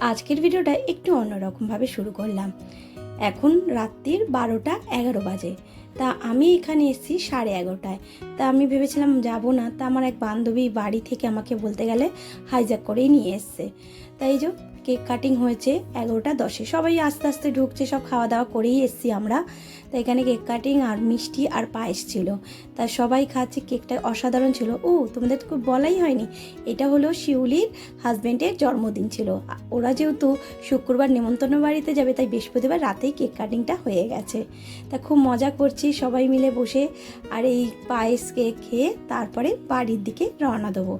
আজকের ভিডিওটা একটু অন্যরকমভাবে শুরু করলাম। এখন রাত্রির বারোটা এগারো বাজে। তা আমি এখানে এসেছি সাড়ে এগারোটায়। তা আমি ভেবেছিলাম যাব না। তা আমার এক বান্ধবী বাড়ি থেকে আমাকে বলতে গেলে হাইজ্যাক করেই নিয়ে এসছে। তাই যে কেক কাটিং হয়েছে এগারোটা, দশে। সবাই আস্তে আস্তে ঢুকছে, সব খাওয়া দাওয়া করেই এসছি আমরা। তো এখানে কেক কাটিং আর মিষ্টি আর পায়েস ছিল। তা সবাই খাচ্ছে, কেকটা অসাধারণ ছিল। ও, তোমাদের তো বলাই হয়নি। এটা হলো শিউলির হাজব্যান্ডের জন্মদিন ছিল। ওরা যেহেতু শুক্রবার নেমন্তন্ন বাড়িতে যাবে, তাই বৃহস্পতিবার রাতেই কেক কাটিংটা হয়ে গেছে। তা খুব মজা করছি সবাই মিলে বসে, আর এই পায়েস কেক খেয়ে তারপরে বাড়ির দিকে রওনা দেবো।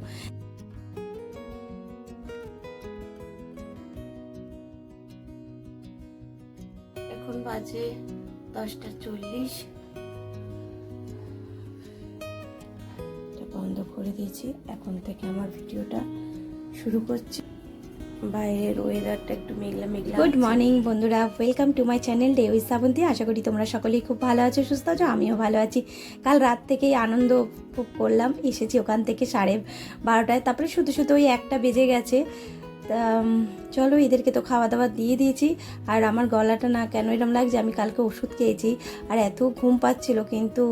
বাজে দশটা চল্লিশ। বন্ধ করে দিয়েছি। এখন থেকে আমার ভিডিওটা শুরু করছি। বাইরের ওয়েদারটা একটু মেঘলা মেঘলা গুড মর্নিং বন্ধুরা। Welcome to my channel day with Shrabanti আশা করি তোমরা সকলেই খুব ভালো আছো সুস্থ আছো আমিও ভালো আছি। কাল রাত থেকেই আনন্দ খুব করলাম। এসেছি ওখান থেকে সাড়ে বারোটায়। তারপরে শুধু শুধু ওই একটা বেজে গেছে। তা চলো এদেরকে তো খাওয়া দাওয়া দিয়ে দিয়েছি। আর আমার গলাটা না কেন এরম লাগছে? আমি কালকে ওষুধ খেয়েছি আর এত ঘুম পাচ্ছিল, কিন্তু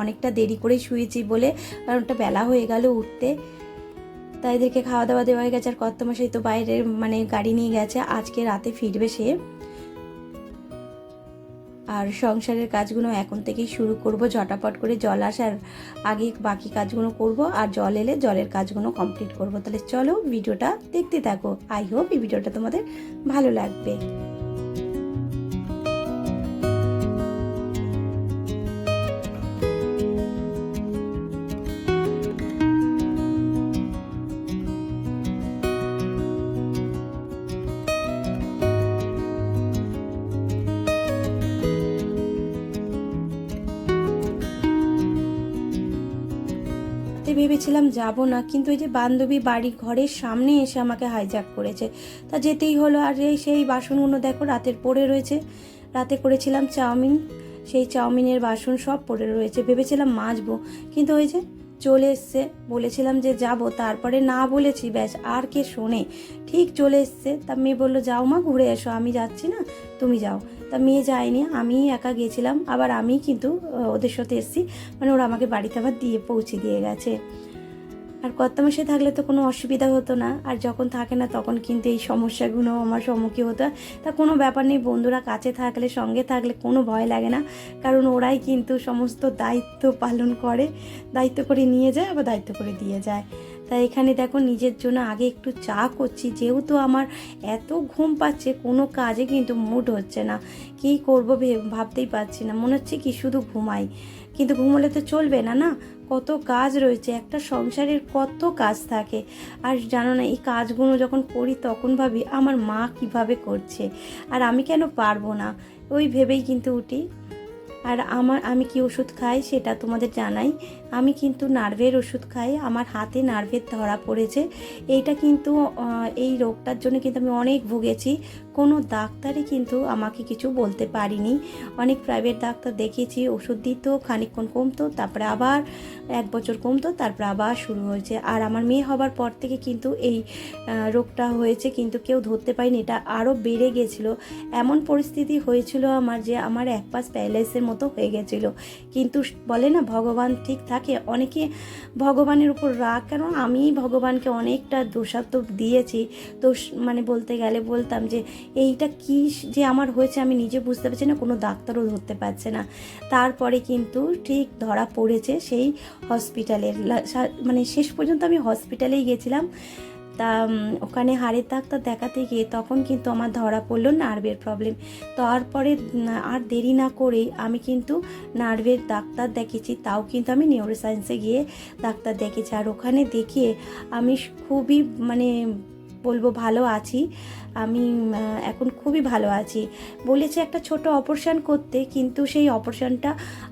অনেকটা দেরি করেই শুয়েছি বলে, কারণ ওটা বেলা হয়ে গেল উঠতে। তাই এদেরকে খাওয়া দাওয়া দেওয়া হয়ে গেছে, আর কত মাসে তো বাইরে মানে গাড়ি নিয়ে গেছে। আজকে রাতে ফিরবে সে। আর সংসারের কাজগুলো এখন থেকেই শুরু করব। ঝটাপট করে জল আসার আগে বাকি কাজগুলো করব আর জল এলে জলের কাজগুলো কমপ্লিট করব। তাহলে চলো ভিডিওটা দেখতে থাকো। আই হোপ এই ভিডিওটা তোমাদের ভালো লাগবে। ভেবেছিলাম যাব না, কিন্তু এই যে বান্ধবী বাড়ি ঘরের সামনে এসে আমাকে হাইজ্যাক করেছে। তা যেতেই হলো, আর এই সেই বাসনগুলো দেখো রাতের পড়ে রয়েছে। রাতে করেছিলাম চাউমিন, সেই চাউমিনের বাসন সব পড়ে রয়েছে। ভেবেছিলাম মাজবো, কিন্তু ওই যে চলে এসছে, বলেছিলাম যে যাব, তারপরে না বলেছি, ব্যাস আর কে শোনে। ঠিক চলে এসছে, তা মেয়ে বলল, যাও মা, ঘুরে এসো, আমি যাচ্ছি না, তুমি যাও। তা মেয়ে যায়নি আমি একা গেছিলাম আবার আমি কিন্তু ওদের সাথে এসেছি মানে ওরা আমাকে বাড়িতে আবার দিয়ে পৌঁছে দিয়ে গেছে। আর কত মাসে থাকলে তো কোনো অসুবিধা হতো না, আর যখন থাকে না তখন কিন্তু এই সমস্যাগুলো আমার সম্মুখীন হতো তা কোনো ব্যাপার নেই, বন্ধুরা কাছে থাকলে, সঙ্গে থাকলে কোনো ভয় লাগে না, কারণ ওরাই কিন্তু সমস্ত দায়িত্ব পালন করে, দায়িত্ব করে নিয়ে যায়, আবার দায়িত্ব করে দিয়ে যায়। তাই এখানে দেখো নিজের জন্য আগে একটু চা করছি। যেহেতু আমার এত ঘুম পাচ্ছে, কোনো কাজে কিন্তু মুড হচ্ছে না। কী করব ভাবতেই পারছি না। মনে হচ্ছে কি শুধু ঘুমাই। কিন্তু ঘুমোলে তো চলবে না না? কত কাজ রয়েছে, একটা সংসারের কত কাজ থাকে। আর জানো না, এই কাজগুলো যখন করি তখন ভাবি, আমার মা কীভাবে করছে? আর আমি কেন পারব না? ওই ভেবেই কিন্তু উঠি। আর আমার, আমি কি ওষুধ খাই সেটা তোমাদের জানাই। আমি কিন্তু নার্ভের ওষুধ খাই, আমার হাতে নার্ভের ধরা পড়েছে। এইটা কিন্তু এই রোগটার জন্য কিন্তু আমি অনেক ভুগেছি। কোনো ডাক্তারই কিন্তু আমাকে কিছু বলতে পারিনি। অনেক প্রাইভেট ডাক্তার দেখিয়েছি, ওষুধ দিত, খানিকক্ষণ কমতো, তারপরে আবার এক বছর কমতো, তারপরে আবার শুরু হয়েছে। আর আমার মেয়ে হবার পর থেকে কিন্তু এই রোগটা হয়েছে, কিন্তু কেউ ধরতে পারেনি। এটা আরও বেড়ে গেছিল। এমন পরিস্থিতি হয়েছিল আমার যে আমার এক পাশ প্যারালাইসের মতো হয়ে গেছিল। কিন্তু বলে না, ভগবান ঠিক থাকে। অনেকে ভগবানের উপর রাগ, কারণ আমি ভগবানকে অনেকটা দোষাত্মক দিয়েছি। দোষ মানে বলতে গেলে বলতাম যে এইটা কি যে আমার হয়েছে আমি নিজে বুঝতে পারছি না, কোনো ডাক্তারও ধরতে পারছে না। তারপরে কিন্তু ঠিক ধরা পড়েছে সেই হসপিটালের মানে শেষ পর্যন্ত আমি হসপিটালেই গেছিলাম। তা ওখানে হাড়ের ডাক্তার দেখাতে গিয়ে তখন কিন্তু আমার ধরা পড়ল নার্ভের প্রবলেম তারপরে আর দেরি না করেই আমি কিন্তু নার্ভের ডাক্তার দেখেছি, তাও কিন্তু আমি নিউরোসায়েন্সে গিয়ে ডাক্তার দেখেছি। আর ওখানে দেখিয়ে আমি খুবই মানে বলব ভালো আছি। আমি এখন খুবই ভালো আছি। বলেছে একটা ছোট অপারেশন করতে, কিন্তু সেই অপারেশনটা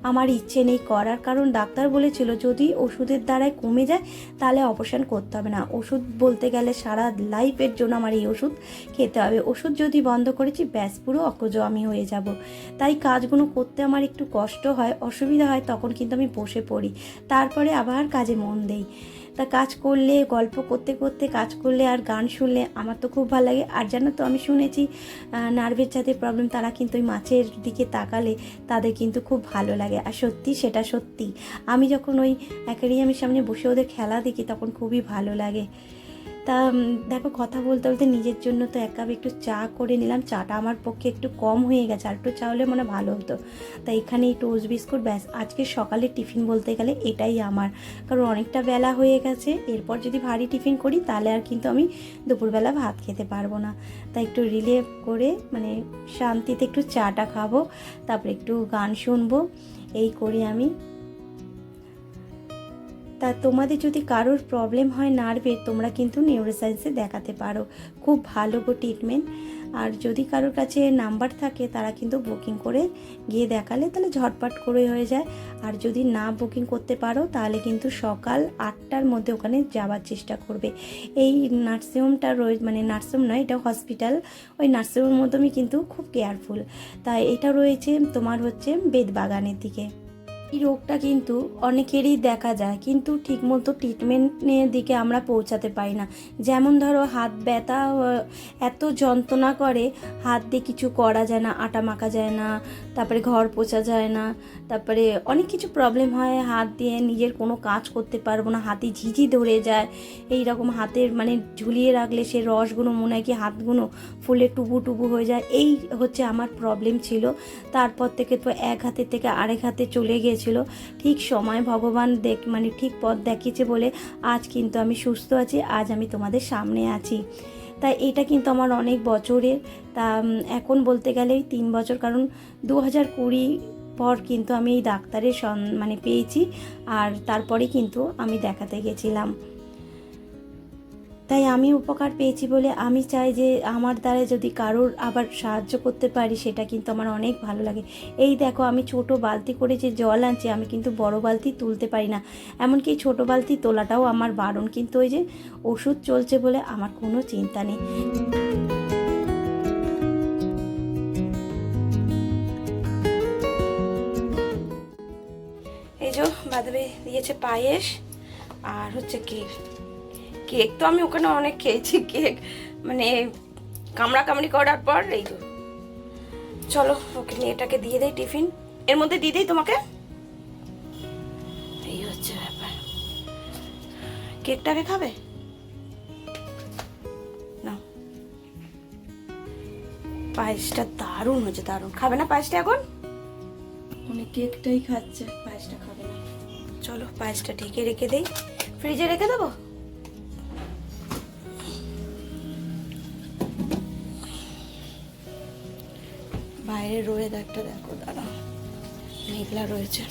আমার ইচ্ছে নেই করার। কারণ ডাক্তার বলেছিল, যদি ওষুধের দ্বারাই কমে যায়, তাহলে অপারেশন করতে হবে না। ওষুধ বলতে গেলে সারা লাইফের জন্য আমার এই ওষুধ খেতে হবে। ওষুধ যদি বন্ধ করেছি, ব্যাস, পুরো অকজ আমি হয়ে যাব। তাই কাজগুলো করতে আমার একটু কষ্ট হয়, অসুবিধা হয়, তখন কিন্তু আমি বসে পড়ি। তারপরে আবার কাজে মন দেই। তা কাজ করলে, গল্প করতে করতে, কাজ করলে আর গান শুনলে আমার তো খুব ভালো লাগে। আর জানো তো, আমি শুনেছি নার্ভের যাদের প্রবলেম তারা কিন্তু ওই মাছের দিকে তাকালে তাদের কিন্তু খুব ভালো লাগে। আর সত্যি সেটা সত্যি। আমি যখন ওই অ্যাকাডেমির সামনে বসে ওদের খেলা দেখি, তখন খুবই ভালো লাগে। তা দেখো কথা বলতে বলতে নিজের জন্য তো এক কাপ একটু চা করে নিলাম। চাটা আমার পক্ষে একটু কম হয়ে গেছে, আর একটু চা হলে মনে ভালো হতো। তাই এখানে এই টোস্ট বিস্কুট, ব্যাস। আজকে সকালে টিফিন বলতে গেলে এটাই আমার। কারণ অনেকটা বেলা হয়ে গেছে, এরপর যদি ভারী টিফিন করি তাহলে আর কিন্তু আমি দুপুরবেলা ভাত খেতে পারব না। তাই একটু রিলিভ করে মানে শান্তিতে একটু চাটা খাব, তারপরে একটু গান শুনব, এই করি আমি। তা তোমাদের যদি কারোর প্রবলেম হয় নার্ভের তোমরা কিন্তু নিউরোসায়েন্সে দেখাতে পারো। খুব ভালো গো ট্রিটমেন্ট আর যদি কারোর কাছে নাম্বার থাকে, তারা কিন্তু বুকিং করে গিয়ে দেখালে তাহলে ঝটপট করে হয়ে যায়। আর যদি না বুকিং করতে পারো, তাহলে কিন্তু সকাল আটটার মধ্যে ওখানে যাওয়ার চেষ্টা করবে। এই নার্সিংহোমটা রয়ে মানে নার্সিংহোম নয়, এটা হসপিটাল ওই নার্সিংহোমের মধ্যেই কিন্তু খুব কেয়ারফুল তাই এটা রয়েছে তোমার হচ্ছে বেদবাগানের দিকে। এই রোগটা কিন্তু অনেকেরই দেখা যায়, কিন্তু ঠিকমতো ট্রিটমেন্টের দিকে আমরা পৌঁছাতে পারি না। যেমন ধরো, হাত ব্যথা এত যন্ত্রণা করে, হাত দিয়ে কিছু করা যায় না, আটা মাখা যায় না, তারপরে ঘর পোছা যায় না, তারপরে অনেক কিছু প্রবলেম হয়, হাত দিয়ে নিজের কোনো কাজ করতে পারব না, হাতে ঝিঝি ধরে যায় এই রকম হাতের মানে ঝুলিয়ে রাখলে সে রসগুলো মনে হয় কি হাতগুলো ফুলে টুবু টুবু হয়ে যায়, এই হচ্ছে আমার প্রবলেম ছিল। তারপর থেকে তো এক হাতের থেকে আরেক হাতে চলে গিয়েছিল ঠিক সময় ভগবান দেখ মানে ঠিক পথ দেখিয়েছে বলে আজ কিন্তু আমি সুস্থ আছি, আজ আমি তোমাদের সামনে আছি। তাই এটা কিন্তু আমার অনেক বছরের, তা এখন বলতে গেলে তিন বছর, কারণ দু হাজার কুড়ি পর কিন্তু আমি এই ডাক্তারের মানে পেয়েছি, আর তারপরে কিন্তু আমি দেখাতে গেছিলাম। তাই আমি উপকার পেয়েছি বলে আমি চাই যে আমার দ্বারা যদি কারোর আবার সাহায্য করতে পারি, সেটা কিন্তু আমার অনেক ভালো লাগে। এই দেখো, আমি ছোট বালতি করে যে জল আনছি, আমি কিন্তু বড় বালতি তুলতে পারি না। এমনকি ছোট বালতি তোলাটাও আমার বারণ, কিন্তু ওই যে ওষুধ চলছে বলে আমার কোনো চিন্তা নেই। এই যে বাদবে দিয়েছে পায়েস আর হচ্ছে কেক কেক তো আমি ওখানে অনেক খেয়েছি কেক। মানে কামড়া কামড়ি করার পর এই তো। চলো ওকে নিয়ে এটাকে দিয়ে দেয় টিফিন। এর মধ্যে দিয়ে দেই তোমাকে? এই হচ্ছে ব্যাপার। কেকটাকে খাবে? না। পায়েসটা দারুণ হয়েছে দারুণ। খাবে না পায়েসটা এখন? উনি কেকটাই খাচ্ছে পায়েসটা খাবে না। চলো পায়েসটা ঢেকে রেখে দেই। ফ্রিজে রেখে দেবো? বাইরের ওয়েদারটা দেখো দাঁড়া। মেঘলা রয়েছে।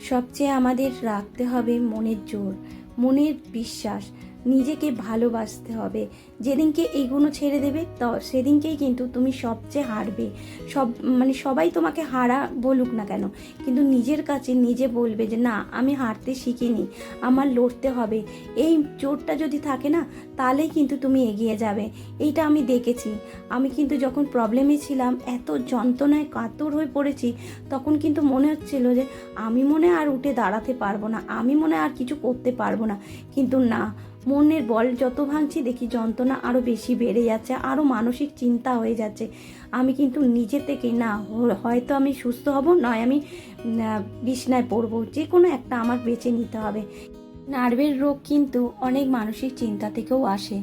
সবচেয়ে আমাদের রাখতে হবে মনের জোর মনের বিশ্বাস। নিজেকে ভালোবাসতে হবে। যেদিনকে এইগুলো ছেড়ে দেবে, তো, সেদিনকেই কিন্তু তুমি সবচেয়ে হারবে। সব মানে সবাই তোমাকে হারা বলুক না কেন, কিন্তু নিজের কাছে নিজে বলবে যে, না, আমি হারতে শিখিনি, আমার লড়তে হবে। এই জোরটা যদি থাকে না, তাহলেই কিন্তু তুমি এগিয়ে যাবে। এইটা আমি দেখেছি। আমি কিন্তু যখন প্রবলেমে ছিলাম, এত যন্ত্রণায় কাতর হয়ে পড়েছি, তখন কিন্তু মনে হচ্ছিল যে, আমি মনে আর উঠে দাঁড়াতে পারব না, আমি মনে আর কিছু করতে পারব না। কিন্তু না মনের বল যত ভাঙছি দেখি যন্ত্রণা আরও বেশি বেড়ে যাচ্ছে আরও মানসিক চিন্তা হয়ে যাচ্ছে। আমি কিন্তু নিজে থেকে না, হয়তো আমি সুস্থ হব, নয় আমি বিছনায় পড়ব যে কোনো একটা আমার বেছে নিতে হবে। নার্ভের রোগ কিন্তু অনেক মানসিক চিন্তা থেকেও আসে।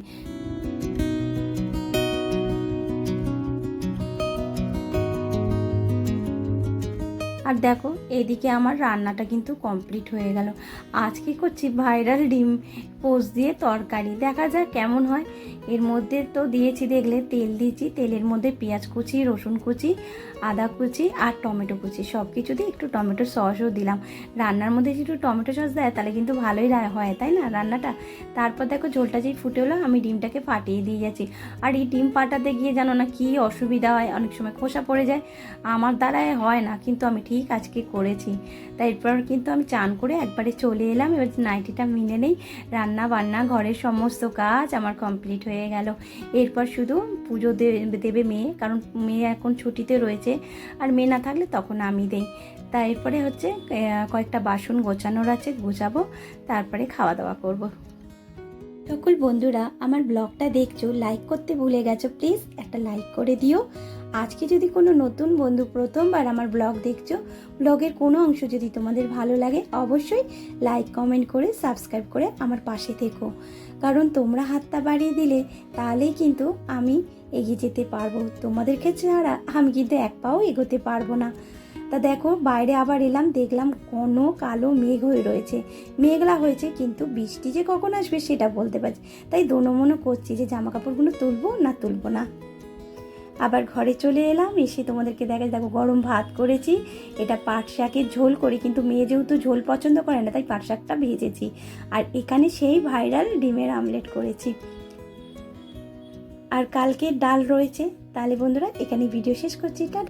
আর দেখো, এদিকে আমার রান্নাটা কিন্তু কমপ্লিট হয়ে গেল। আজকে করছি ভাইরাল ডিম পোস্ট দিয়ে তরকারি। দেখা যাক কেমন হয়। এর মধ্যে তো দিয়েছি দেখলে তেল দিয়েছি, তেলের মধ্যে পেঁয়াজ কুচি, রসুন কুচি, আদা কুচি আর টমেটো কুচি। সব কিছু দিয়ে একটু টমেটো সসও দিলাম। রান্নার মধ্যে একটু টমেটো সস দেয়, তাহলে কিন্তু ভালোই হয়, তাই না রান্নাটা? তারপর দেখো ঝোলটা যেই ফুটে হলো আমি ডিমটাকে ফাটিয়ে দিয়ে যাচ্ছি। আর এই ডিম ফাটাতে গিয়ে জানো না কী অসুবিধা হয়? অনেক সময় খোসা পড়ে যায়। আমার দ্বারায় হয় না, কিন্তু আমি ঠিক আজকে করেছি। তাই এরপর কিন্তু আমি চান করে একবারে চলে এলাম। এবার নাইটিটা মিলে নেই। রান্না বান্না ঘরের সমস্ত কাজ আমার কমপ্লিট হয়ে গেল। এরপর শুধু পুজো দেবে দেবে মেয়ে, কারণ মেয়ে এখন ছুটিতে রয়েছে। আর মেয়ে না থাকলে তখন আমি দেই। তা এরপরে হচ্ছে কয়েকটা বাসন গোছানোর আছে, গোছাবো, তারপরে খাওয়া দাওয়া করব। সকল বন্ধুরা, আমার ব্লগটা দেখছ লাইক করতে ভুলে গেছো প্লিজ একটা লাইক করে দিও। আজকে যদি কোনো নতুন বন্ধু প্রথমবার আমার ব্লগ দেখছ, ব্লগের কোনো অংশ যদি তোমাদের ভালো লাগে, অবশ্যই লাইক কমেন্ট করে সাবস্ক্রাইব করে আমার পাশে থেকো। কারণ তোমরা হাতটা বাড়িয়ে দিলে, তাহলেই কিন্তু আমি এগিয়ে যেতে পারব। তোমাদেরকে ছাড়া আমি কিন্তু এক পাও এগোতে পারব না। তা দেখো, বাইরে আবার এলাম, দেখলাম কোনো কালো মেঘ হয়ে রয়েছে। মেঘলা হয়েছে, কিন্তু বৃষ্টি যে কখন আসবে সেটা বলতে পারছি তাই দোনো করছি যে জামা কাপড়গুলো তুলবো না তুলবো না। আবার ঘরে চলে এলাম, এসে তোমাদেরকে দেখা দেখো গরম ভাত করেছি। এটা পাট শাকের ঝোল করি, কিন্তু মেয়ে যেহেতু ঝোল পছন্দ করে না, তাই পাট শাকটা ভেজেছি। আর এখানে সেই ভাইরাল ডিমের আমলেট করেছি। আর কালকে ডাল রয়েছে। তাহলে বন্ধুরা এখানে ভিডিও শেষ করছি। টাটা।